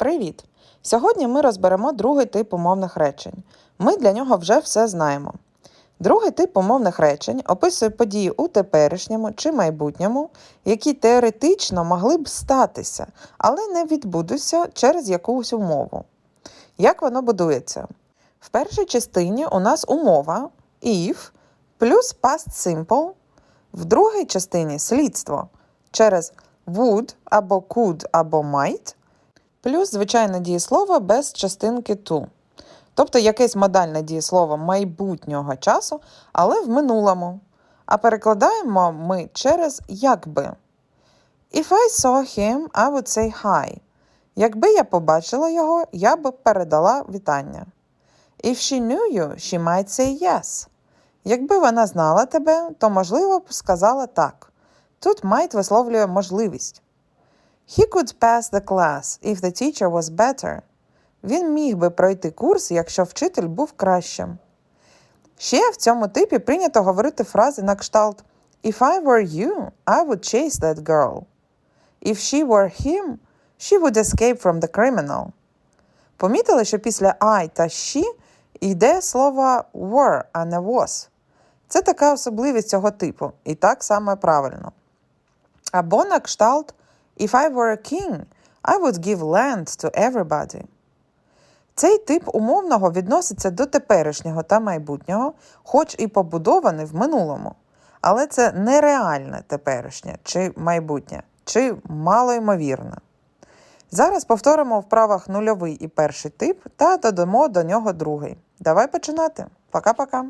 Привіт! Сьогодні ми розберемо другий тип умовних речень. Ми для нього вже все знаємо. Другий тип умовних речень описує події у теперішньому чи майбутньому, які теоретично могли б статися, але не відбудуться через якусь умову. Як воно будується? В першій частині у нас умова if плюс past simple, в другій частині слідство через would або could або might, плюс звичайне дієслово без частинки to. Тобто якесь модальне дієслово майбутнього часу, але в минулому. А перекладаємо ми через якби. If I saw him, I would say hi. Якби я побачила його, я б передала вітання. If she knew you, she might say yes. Якби вона знала тебе, то можливо б сказала так. Тут might висловлює можливість. He could pass the class if the teacher was better. Він міг би пройти курс, якщо вчитель був кращим. Ще в цьому типі прийнято говорити фрази на кшталт If I were you, I would chase that girl. If she were him, she would escape from the criminal. Помітили, що після I та she йде слово were, а не was. Це така особливість цього типу, і так саме правильно. Або на кшталт If I were a king, I would give land to everybody. Цей тип умовного відноситься до теперішнього та майбутнього, хоч і побудований в минулому. Але це нереальне теперішнє чи майбутнє, чи малоймовірне. Зараз повторимо в вправах нульовий і перший тип та додамо до нього другий. Давай починати. Пока-пока.